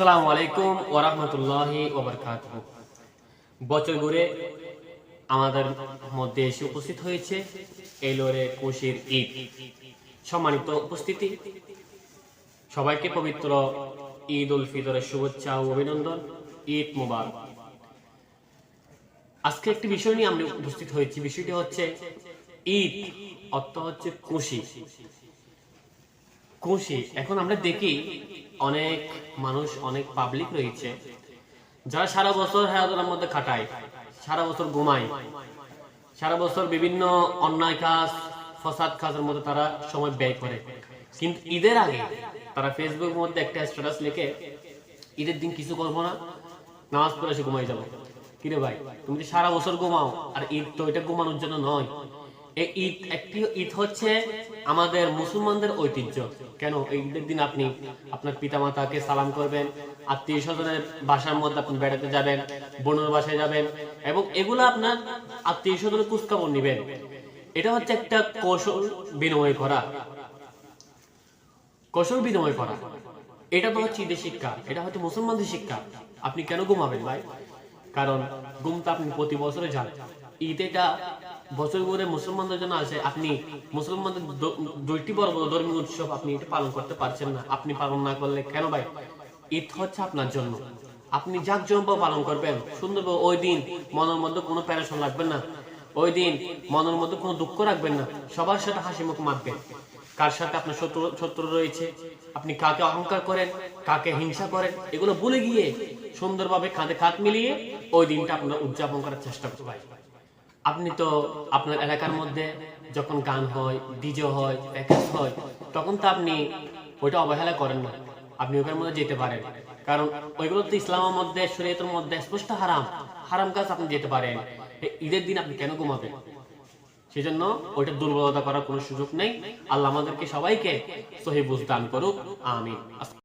আসসালামু আলাইকুম ওরহমতুল্লাহি ওবরকাতুহ বছর ঘুরে আমাদের মধ্যে এসে উপস্থিত হয়েছে এলোরে কুশির ঈদ। সম্মানিত উপস্থিতি, সবাইকে পবিত্র ঈদ উল ফিতরের শুভেচ্ছা ও অভিনন্দন, ঈদ মুবারক। আজকে একটি বিষয় নিয়ে আমরা উপস্থিত হয়েছি, বিষয়টি হচ্ছে ঈদ, অর্থ হচ্ছে খুশি। খুশি, এখন আমরা দেখি অনেক মানুষ, অনেক পাবলিক রয়েছে। যারা সারা বছর হেরাদোলার মধ্যে খাটায়, সারা বছর ঘুমায়, সারা বছর বিভিন্ন অন্যায় কাজ, ফসাদ কাজের মধ্যে তারা সময় ব্যয় করে। কিন্তু ঈদের আগে তারা ফেসবুকের মধ্যে একটা স্ট্যাটাস লিখে, ঈদের দিন কিছু করব না, নামাজ পড়ে এসে ঘুমাই যাব। কিরে ভাই, তুমি সারা বছর ঘুমাও, আর ঈদ তো এটা ঘুমানোর জন্য নয়। ঈদ একটি ঈদ হচ্ছে আমাদের মুসলমানদের ঐতিহ্য। কেন? এই ঈদের দিন আপনি আপনার পিতামাতাকে সালাম করবেন আত্মীয় স্বজনের বাসার মধ্যে আপনি বেড়াতে যাবেন, বোনের বাসায় যাবেন, এবং এগুলো আপনার আত্মীয় স্বজনের কুচকাবর নিবেন। এটা হচ্ছে একটা কৌশল বিনিময় করা। কৌশল বিনিময় করা। এটা তো হচ্ছে ঈদের শিক্ষা। এটা হচ্ছে মুসলমানদের শিক্ষা। আপনি কেন ঘুমাবেন ভাই? কারণ ঘুমটা আপনি প্রতি বছরে যান ঈদ এটা বছর ঘুরে মুসলমানদের জন্য আছে, আপনি মুসলমানদের দুইটি বড় বড় ধর্মীয় উৎসব, আপনি এটা পালন করতে পারছেন না। আপনি পালন না করলে কেন ভাই? ঈদ হচ্ছে আপনার জন্য। আপনি যাক জন্য পালন করবেন, সুন্দর ওই দিন মনের মধ্যে কোনো প্যারেশন রাখবেন না। ওই দিন মনের মধ্যে কোনো দুঃখ রাখবেন না। সবার সাথে হাসি মুখ মাখবেন। কার সাথে আপনার শত্রু শত্রু রয়েছে? আপনি কাকে অহংকার করেন? কাকে হিংসা করেন? এগুলো ভুলে গিয়ে সুন্দরভাবে কাঁধে কাঁধ মিলিয়ে ওই দিনটা আপনার উদযাপন করার চেষ্টা করবেন আপনি তো আপনার এলাকার মধ্যে যখন গান হয় ডিজে হয় প্যাকেজ হয়, তখন তো আপনি ওইটা অবহেলা করেন না। আপনি ওখানের মধ্যে যেতে পারেন। কারণ ওইগুলো তো ইসলামের মধ্যে, শরীয়তের মধ্যে স্পষ্ট হারাম। হারাম কাজ আপনি যেতে পারেন। ঈদের দিন আপনি কেন ঘুমাবেন? সেজন্য ওইটা দুর্বলতা করার কোনো সুযোগ নেই। আল্লাহ আমাদেরকে সবাইকে সহি বুঝ দান করুক। আমিন।